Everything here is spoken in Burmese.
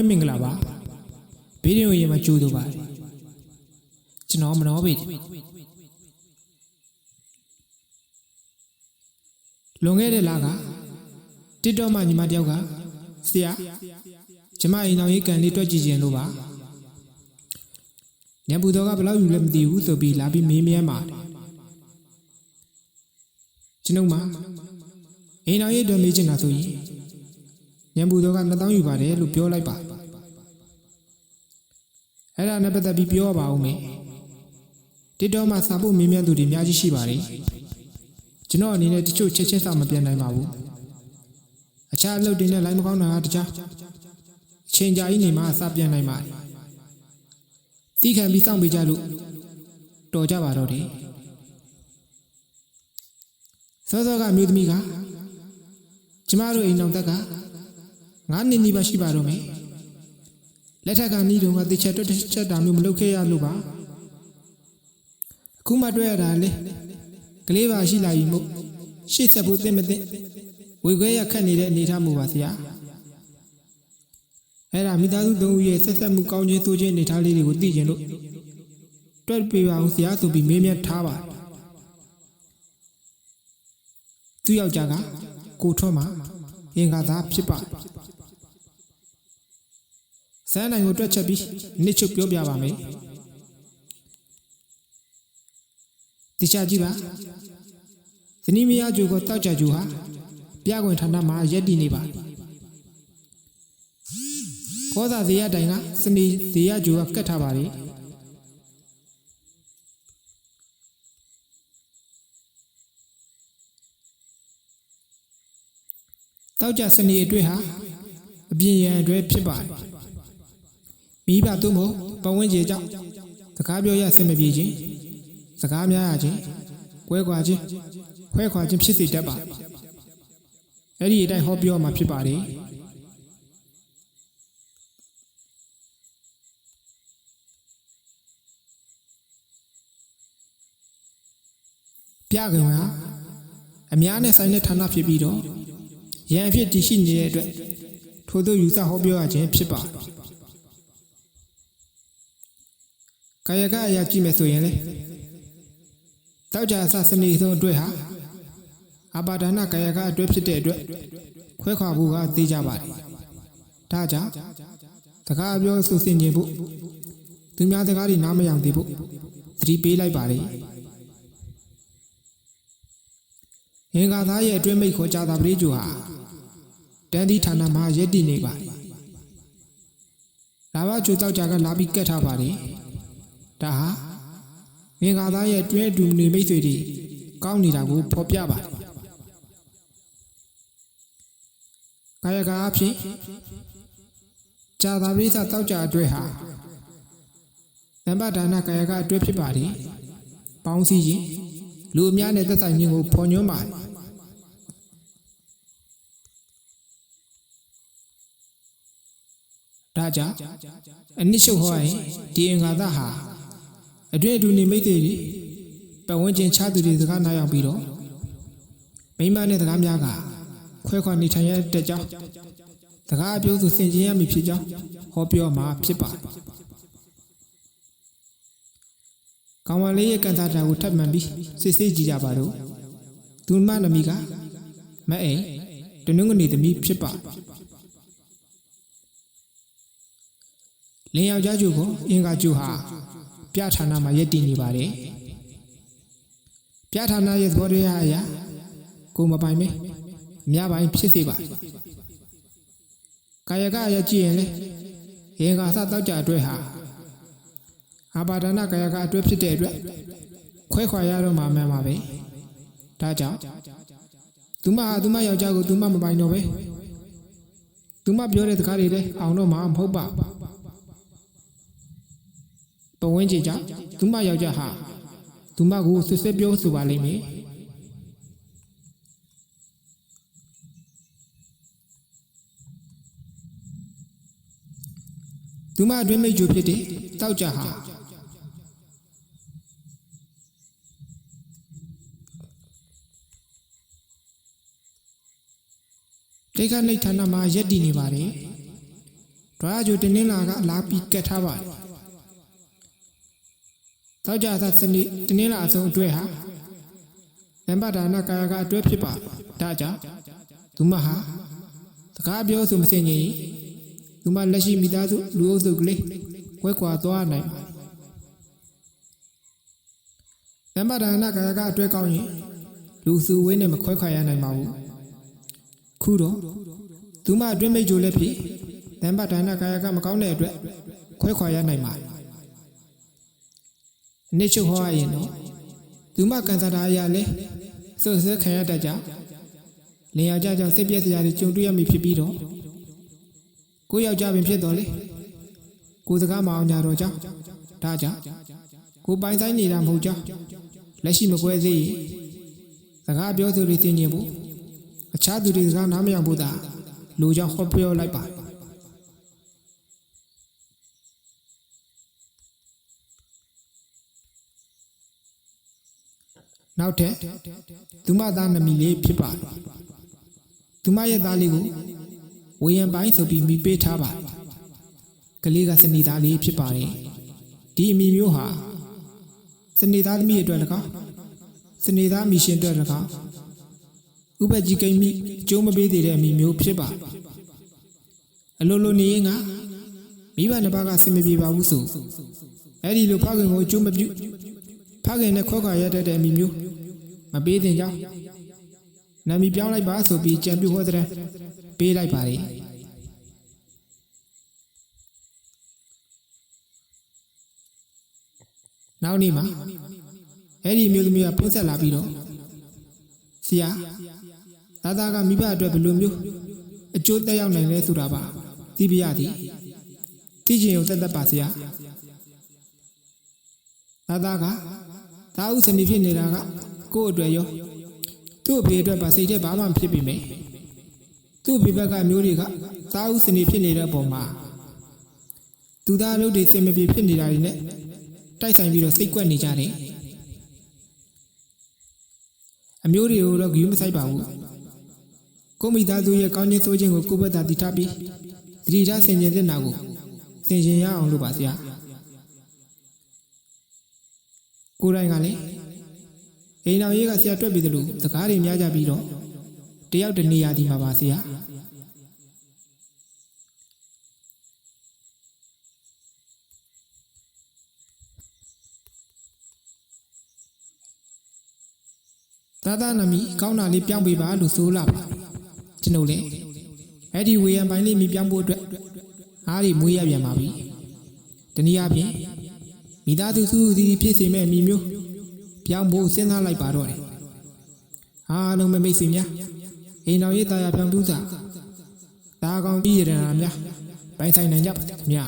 ပဲမင်္ဂလာပါဘေးရင်ရင်မှာကြိုးတော့ပါတယ်ကျွန်တော်မနောပေလွန်ခဲ့တဲ့လကတစ်တော့မှညီမတယောက်ကဆရာကျမအိမ်တော်ရေးကန်လေးတွက်ကြည့်ခြင်းလို့ပါညပူတော်ကဘယ်လောက်ယူလဲမသိဘူးဆိုပြီးလာပြီးမေးမြန်းပါတယ်ကျွန်ုပ်မှာအိမ်တော်ရေးအတွက်မေးချင်တာဆိုရင်ညံပူတော်က2000ယူပါတယ်လို့ပြောလိုက်ပါ အဲ့ဒါနဲ့ပတ်သက်ပြီးပြောပါဦးမယ်တစ်တော်မှာစာဖို့မင်းမြတ်သူတွေအများကြီးရှိပါတယ်ကျွန်တော်အနေနဲ့တချို့ချက်ချင်းစာမပြန်နိုင်ပါဘူးအခြားအလုပ်တွေနဲ့လိုင်းမကောင်းတာကတခြားအချိန်ကြာကြီးနေမှစာပြန်နိုင်ပါတယ်သိခံပြီးစောင့်ပေးကြလို့တော်ကြပါတော့တယ်စောစောကအမျိုးသမီးကကျမတို့အိမ်တော်တက်ကငါးနှစ်နီးပါးရှိပါတော့မယ် လက်ထက်ကနီးတော့ကတိချက်တွက်တစ်ချက်တာမျိုးမလုပ်ခဲ့ရလို့ပါအခုမှတွေ့ရတာလေကလေးပါရှိလာပြီမို့ရှေ့ဆက်ဖို့သိမသိဝေခွဲရခတ်နေတဲ့အနေထားမျိုးပါဆရာအဲ့ဒါမိသားစုသုံးဦးရဲ့ဆက်ဆက်မှုကောင်းခြင်းသို့ခြင်းအနေထားလေးတွေကိုသိကျင်လို့တွက်ပေးပါအောင်ဆရာဆိုပြီးမေးမြန်းထားပါသူယောက်ျားကကိုထွန်းမှာအင်္ဂါသားဖြစ်ပါတယ် စမ်းနိုင်ကိုတွက်ချက်ပြီးနှစ်ချုပ်ပြောပြပါမယ်တခြားကြည့်ပါဇနီးမယားဂျိုကိုတောက်ကြဂျိုဟာပြကွင်ဌာနမှာရက်တည်နေပါကောသာဇေယတိုင်ကစနေဇေယဂျိုကကတ်ထားပါလေတောက်ကြစနေအတွေ့ဟာအပြင်ရန်အတွေ့ဖြစ်ပါတယ် မိဘသို့မဟုတ်ပတ်ဝန်းကျင်ကြောင့်စကားပြောရဆင်မပြေခြင်းစကားများရခြင်းကွဲကွာခြင်းခွဲခွာခြင်းဖြစ်စေတတ်ပါအဲ့ဒီအတိုင်းဟောပြောမှာဖြစ်ပါတယ်ပြခင်ကအများနဲ့ဆိုင်တဲ့ဌာနဖြစ်ပြီးတော့ရန်အဖြစ်တည်ရှိနေတဲ့အတွက်ထို့သောယူဆဟောပြောရခြင်းဖြစ်ပါတယ် ကာယကအရာကြည့်မယ်ဆိုရင်လေတောက်ကြအစစနေဆုံးအတွက်ဟာအပါဒနာကာယကအတွက်ဖြစ်တဲ့အတွက်ခွဲခွာဖို့ကသိကြပါတယ်ဒါကြောင့်တကားပြောဆိုစင်ခြင်းဖို့သူများစကားတွေနားမယောင်သေးဖို့သတိပေးလိုက်ပါလေငင်္ဂါသားရဲ့အတွင်းမိတ်ခေါ်ကြတာပရိကျူဟာတန်ဒီဌာနမှာရက်တည်နေပါတယ်လာဘကျူတောက်ကြကလာပြီးကတ်ထားပါတယ် ဒါဟာငင်္ဂါသားရဲ့တွဲတူနေမိတ်ဆွေတွေကောင်းနေတာကိုဖော်ပြပါတယ်။ကာယကအဖြစ်ဇာတာပရိသတောက်ကြအတွဲဟာတမ္ပဒါနကာယကအတွဲဖြစ်ပါတယ်။ပေါင်းစည်းခြင်းလူအများနဲ့သက်ဆိုင်ခြင်းကိုဖော်ညွှန်းပါတယ်။ဒါကြောင့်အနစ်ရှုပ်ဟောရင်ဒီအင်္ဂါသဟာ အတွေ့အတူနေမိတ်တွေပတ်ဝန်းကျင်ချသူတွေစကားနားရောက်ပြီးတော့မိမနဲ့စကားများကခွဲခွာနေထိုင်ရတဲ့ကြောင်းစကားအပြောဆိုဆင်ခြင်ရမည်ဖြစ်ကြောင်းဟောပြောမှာဖြစ်ပါတယ်။ကောင်မလေးရဲ့ကန်တာတာကိုထပ်မံပြီးစစ်ဆေးကြည့်ကြပါတော့။သူမနမီကမအိမ်တနင်္ဂနွေသမီးဖြစ်ပါတယ်။လင်းယောက်ျားကျူကိုအင်္ဂါကျူဟာ ပြဌာနမှာရည်တည်နေပါတယ်ပြဌာနရဲ့သဘောတရားအရာကိုမပိုင်မဲမြပိုင်ဖြစ်စေပါကာယကအရာကြည့်ရင်လေရေကာစတောက်ကြအတွက်ဟာအာပါဒနာကာယကအတွက်ဖြစ်တဲ့အတွက်ခွဲခွာရတော့မှမှန်ပါပဲဒါကြောင့်သူမဟာသူမယောက်ျားကိုသူမမပိုင်တော့ပဲသူမပြောတဲ့စကားတွေလည်းအောင်တော့မှမဟုတ်ပါဘူး ပဝင်းကြီးကြောင့်သူမယောက်ျားဟာသူမကိုဆွဆွဲပြောဆိုပါလိမ့်မယ်သူမအတွင်းမိတ်ဂျူဖြစ်တဲ့တောက်ကြဟာတိတ်ခနိဋ္ဌာနမှာယက်တည်နေပါတယ်ဒွါဂျိုတင်းင်းလာကလာပြီးကတ်ထားပါတယ် တောက်ကြသာစနေတင်းင်းလာအစုံအတွဲဟာနံပါတ်ဒါနကာယကအတွဲဖြစ်ပါဒါကြောင့်သူမဟာစကားပြောဆိုမစင်ကြီးသူမလက်ရှိမိသားစုလူအုပ်စုကလေးကွဲကွာသွားနိုင်ပါနံပါတ်ဒါနကာယကအတွဲကောင်းရင်လူစုဝေးနဲ့မခွဲခွာရနိုင်ပါဘူးခုတော့သူမအတွင်းမိတ်ကြိုလည်းဖြစ်နံပါတ်ဒါနကာယကမကောင်းတဲ့အတွက်ခွဲခွာရနိုင်ပါ နေချုပ်ဟောရရင်တော့သူမကန်စားတာအရာလဲစွတ်ဆဲခံရတတ်ကြလင်ယောက်ျားကြောင့်စိတ်ပြည့်စရာတွေကြုံတွေ့ရမိဖြစ်ပြီးတော့ကိုယောက်ျားပင်ဖြစ်တော်လေကိုစကားမအောင်ကြတော့ကြောင့်ဒါကြောင့်ကိုပိုင်ဆိုင်နေတာမဟုတ်ကြောင်းလက်ရှိမကွဲသေးရင်စကားပြောသူတွေသိကျင်ဖို့အခြားသူတွေစကားနားမရောက်ဖို့သာလူကြောင့်ဟောပြောလိုက်ပါ နောက်ထပ်သူမသားနမီလေးဖြစ်ပါတယ်သူမရဲ့သားလေးကိုဝေယံပိုင်းဆိုပြီးမိပေးထားပါတယ်ကလေးကစနေသားလေးဖြစ်ပါတယ်ဒီအမိမျိုးဟာစနေသားသမီးအတွက်၎င်းစနေသားမိရှင်အတွက်၎င်းဥပကြီးကိမ့်မိအကျိုးမပေးသေးတဲ့အမိမျိုးဖြစ်ပါတယ်အလိုလိုနေရင်ကမိဘနှစ်ပါးကစင်မပြေပါဘူးဆိုအဲ့ဒီလိုဖခင်ကိုအကျိုးမပြုဖခင်နဲ့ခွဲခွာရတတ်တဲ့အမိမျိုး မပေးသင့်ကြောင်းနာမည်ပြောင်းလိုက်ပါဆိုပြီးကြံပြဟောတဲ့ပေးလိုက်ပါလေနောက်နေ့မှာအဲ့ဒီအမျိုးသမီးကဖုန်းဆက်လာပြီးတော့ဆရာသားသားကမိဘအတွက်ဘယ်လိုမျိုးအကျိုးတက်ရောက်နိုင်လဲဆိုတာပါသိပြရသည်သိချင်ုံသက်သက်ပါဆရာသားသားကသားဥစနေဖြစ်နေတာက ကိုယ့်အတွက်ရောသူ့အဖေအတွက်ပါစိတ်ထဲဘာမှမဖြစ်ပြီမယ်သူ့အဖေဘက်ကမျိုးတွေကသားဥစနေဖြစ်နေတဲ့အပေါ်မှာသူသားအလုပ်တွေစင်မပြေဖြစ်နေတာတွေနဲ့တိုက်ဆိုင်ပြီးတော့စိတ်ကွက်နေကြတယ်အမျိုးတွေကိုတော့ဂယူးမဆိုင်ပါဘူးကိုမိသားစုရဲ့ကောင်းခြင်းဆိုးခြင်းကိုကိုယ့်ဘက်သာတည်ထားပြီးသတိထားဆင်ခြင်တဲ့နာကိုဆင်ခြင်ရအောင်လို့ပါဆရာကိုယ်တိုင်ကလည်း အိမ်တော်ရေးကဆရာတွက်ပြီးသလိုစကားတွေများကြပြီးတော့တယောက်တနေရာဒီမှာပါဆရာသာသာနမီကောင်းတာလေးပြောင်းပေးပါလို့ဆိုလာပါကျွန်ုပ်လည်းအဲ့ဒီဝေယံပိုင်းလေးမြပြောင်းဖို့အတွက်အားတွေမွေးရပြန်ပါပြီတနည်းအားဖြင့်မိသားစုစုစီဖြစ်စေမဲ့မိမျိုး ပြောင်းဖို့စဉ်းစားလိုက်ပါတော့တယ်အားလုံးမမိတ်ဆွေများအိမ်တော်ရေးတာယာပြောင်းတူးစာဒါကောင်ပြည်ရတနာများပိုင်ဆိုင်နိုင်ကြပါခင်ဗျာ